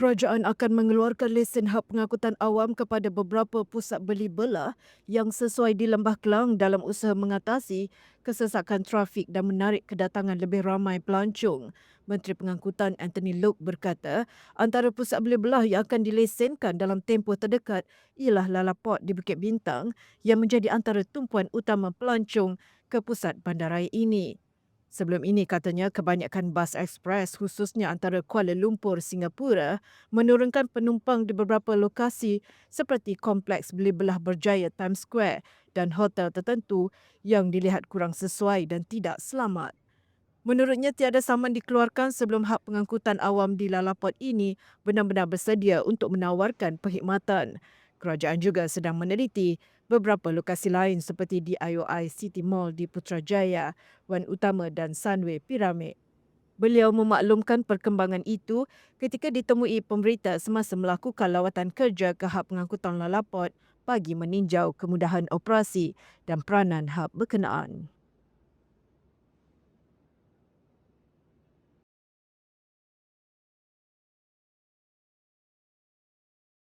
Kerajaan akan mengeluarkan lesen hak pengangkutan awam kepada beberapa pusat beli belah yang sesuai di Lembah Kelang dalam usaha mengatasi kesesakan trafik dan menarik kedatangan lebih ramai pelancong. Menteri Pengangkutan Anthony Loke berkata, antara pusat beli belah yang akan dilesenkan dalam tempoh terdekat ialah Lalaport di Bukit Bintang yang menjadi antara tumpuan utama pelancong ke pusat bandaraya ini. Sebelum ini katanya kebanyakan bas ekspres khususnya antara Kuala Lumpur Singapura menurunkan penumpang di beberapa lokasi seperti kompleks beli belah berjaya Times Square dan hotel tertentu yang dilihat kurang sesuai dan tidak selamat. Menurutnya tiada saman dikeluarkan sebelum hak pengangkutan awam di Lalaport ini benar-benar bersedia untuk menawarkan perkhidmatan. Kerajaan juga sedang meneliti beberapa lokasi lain seperti di IOI City Mall di Putrajaya, Wan Utama dan Sunway Pyramid. Beliau memaklumkan perkembangan itu ketika ditemui pemberita semasa melakukan lawatan kerja ke hak pengangkutan lalaport bagi meninjau kemudahan operasi dan peranan hak berkenaan.